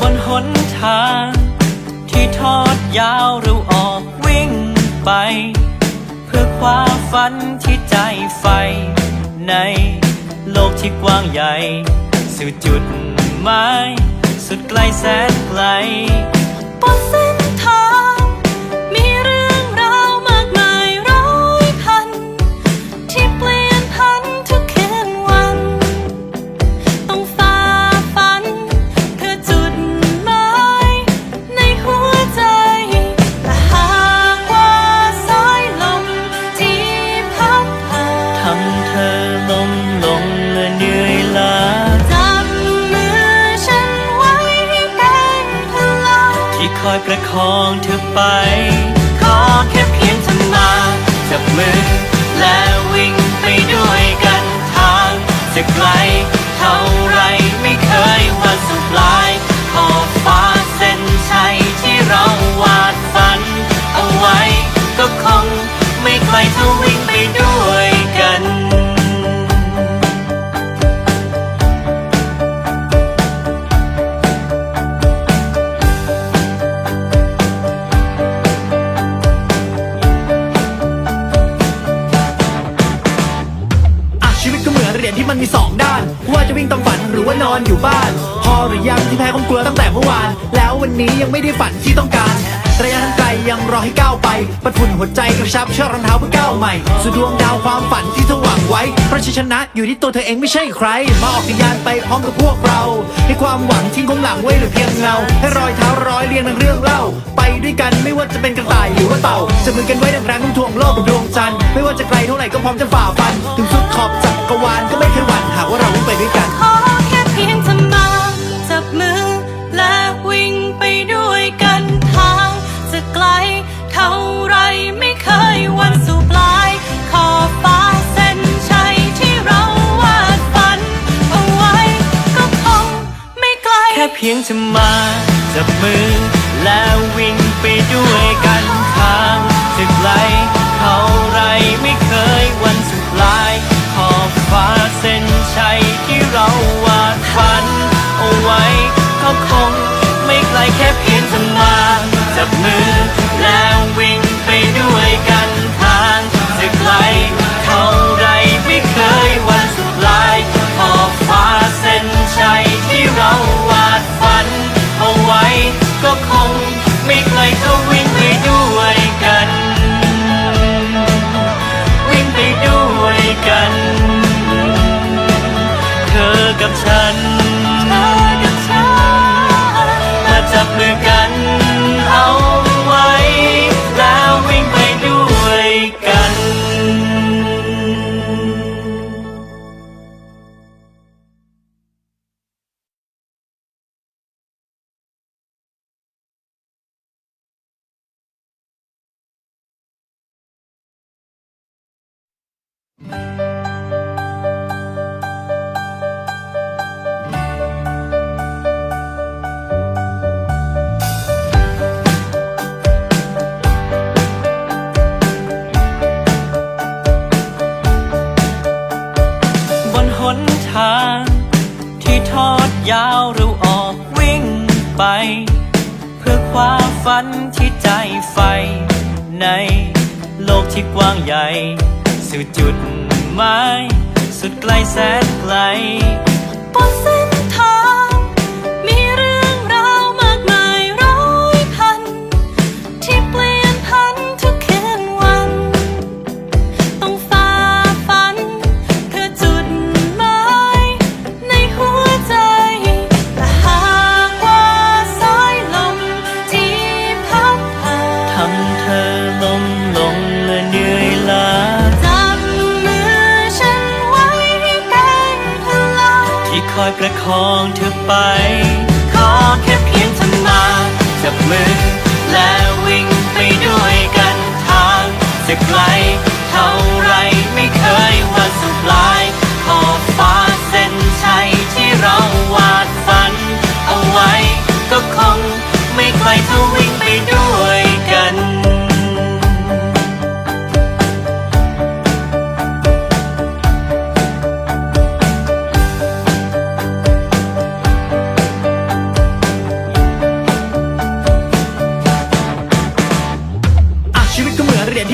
บนหนทางที่ทอดยาวเราออกวิ่งไป เพื่อความฝันที่ใจใฝ่ในโลกที่กว้างใหญ่ สู่จุด ไม้ สุดไกลแสนไกลปอเซ องเธอไป ขอแค่เพียงเธอมาจับมือและวิ่งไปด้วยกันทางจะไกลเท่าไรไม่เคยว่าสุด มันมีสองด้าน ว่าจะวิ่งตามฝันหรือว่านอนอยู่บ้าน พอหรือยังที่แพ้ความกลัวตั้งแต่เมื่อวาน แล้ววันนี้ยังไม่ได้ฝันที่ต้องการ ระยะทางไกลยังรอให้ก้าวไปปัดฝุ่นหัวใจกระชับเชือกรองเท้าเพื่อก้าวใหม่ สู่ดวงดาวความฝันที่เธอหวังไว้เพราะชัยชนะอยู่ที่ตัวเธอเองไม่ใช่ใคร มาออกสัญญาณไปพร้อมกับพวกเราให้ความหวังทิ้งคงหลังไว้หรือเพียงเงาให้รอยเท้าร้อยเรียงดังเรื่องเล่า ไปด้วยกันไม่ว่าจะเป็นกระต่ายหรือว่าเต่าจะมือกันไว้ดังแรงทุ่งทวงโลกกับดวงจันทร์ไม่ว่าจะไกลเท่าไหร่ก็พร้อมจะฝ่าฟัน ถึงสุดขอบจั กรวาลก็ไม่เคยหวั่นหากว่าเราวิ่งไปด้วยกัน ขอแค่เพียงเธอมาจับมือและวิ่งไปด้วยกันทางจะไกลเท่าไรไม่เคยวันสู่ปลายขอบฟ้าเส้นชัยที่เราวาดฝันเอาไว้ก็คงไม่ไกล แค่เพียงจะมาจับมือแล้ววิ่งไปด้วยกันทางจะไกล ก็คง ไม่ไกลแค่เพียงจะมาจับมือแล้ววิ่งไปด้วยกัน จับมือกันเอาไว้ แล้ววิ่งไปด้วยกันบ ยาวเราออกวิ่งไป เพื่อความฝันที่ใจใฝ่ในโลกที่กว้างใหญ่ สู่จุดหมายสุดไกลแสนไกล คอยประคองเธอไป ขอแค่เพียงเธอมาจับมือ และวิ่งไปด้วยกันทางจะไกลเท่าไร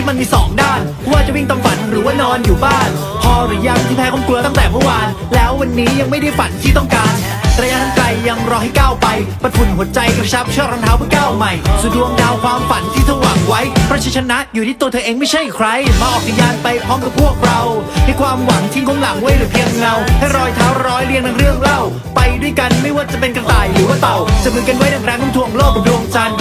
มันมีสอนอนอยู่บ้าน พอหรือยังที่แพ้ความกลัวตั้งแต่เมื่อวาน แล้ววันนี้ยังไม่ได้ฝันที่ต้องการ ระยะทางไกลยังรอให้ก้าวไปปัดฝุ่นหัวใจกระชับเชือกรองเท้าเพื่อก้าวใหม่ สู่ดวงดาวความฝันที่เธอหวังไว้เพราะชัยชนะอยู่ที่ตัวเธอเองไม่ใช่ใคร มาออกทะยานไปพร้อมกับพวกเราให้ความหวังทิ้งคงหลังไว้หรือเพียงเงา ให้รอยเท้าร้อยเรียงดังเรื่องเล่า ไปด้วยกันไม่ว่าจะเป็นกระต่ายหรือว่าเต่าจะมือกันไว้ดังแรงทุ่มทวงโลกกับดวงจันทร์